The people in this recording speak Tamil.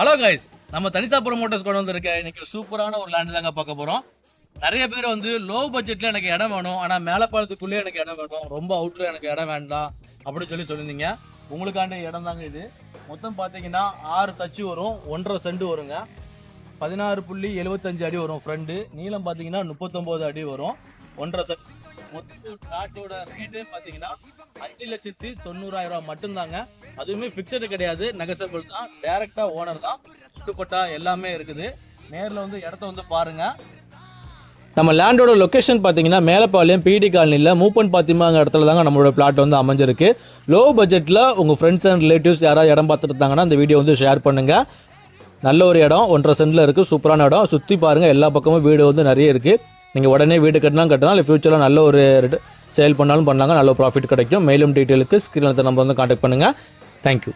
ஹலோ கைஸ் நம்ம தனிசா ப்ரொமோட்டர்ஸ் கொண்டு வந்திருக்க இன்னைக்கு சூப்பரான ஒரு லேண்ட் தாங்க பார்க்க போறோம். நிறைய பேர் வந்து லோ பட்ஜெட்ல எனக்கு இடம் வேணும். ஆனா மேலப்பாலத்துக்குள்ளே எனக்கு இடம் வேணும். ரொம்ப அவுட்ல எனக்கு இடம் வேண்டாம் அப்படின்னு சொல்லி சொல்லியிருந்தீங்க. உங்களுக்காண்ட இடம் தாங்க இது. மொத்தம் பார்த்தீங்கன்னா ஆறு சச்சு வரும். ஒன்றரை செண்டு வருங்க. பதினாறு புள்ளி எழுபத்தஞ்சு அடி வரும் ஃப்ரண்டு நீளம் பார்த்தீங்கன்னா முப்பத்தொம்போது அடி வரும். ஒன்றரை சென்ட் மொத்த பிளாட்டோட ரேட்டு பார்த்தீங்கன்னா அஞ்சு லட்சத்தி தொண்ணூறாயிரம் ரூபாய் மட்டும்தாங்க. அதுவுமே பிக்சடு கிடையாது. நெகசபிள் தான். டைரக்டா ஓனர் தான். சுட்டுப்பட்டா எல்லாமே இருக்குது. நேரில் வந்து இடத்த வந்து பாருங்க. நம்ம லேண்டோட லொகேஷன் பார்த்தீங்கன்னா மேலப்பாளையம் பிடி காலனியில் மூப்பன் பாத்திமாங்க இடத்துல தாங்க நம்மளோட பிளாட் வந்து அமைஞ்சிருக்கு. லோ பட்ஜெட்டில் உங்கள் ஃப்ரெண்ட்ஸ் அண்ட் ரிலேட்டிவ்ஸ் யாராவது இடம் பார்த்துட்டு இருந்தாங்கன்னா இந்த வீடியோ வந்து ஷேர் பண்ணுங்க. நல்ல ஒரு இடம். ஒன்றரை சென்டில் இருக்குது சூப்பரான இடம். சுற்றி பாருங்கள் எல்லா பக்கமும் வீடு வந்து நிறைய இருக்குது நீங்கள் உடனே வீடு கட்டினா கட்டலாம் இல்லை ஃபியூச்சரில் நல்ல ஒரு சேல் பண்ணாலும் பண்ணாங்க நல்ல ப்ராஃபிட் கிடைக்கும். மேலும் டீட்டெயிலுக்கு ஸ்க்ரீனில் நம்ம வந்து காண்டாக்ட் பண்ணுங்கள் தேங்க்யூ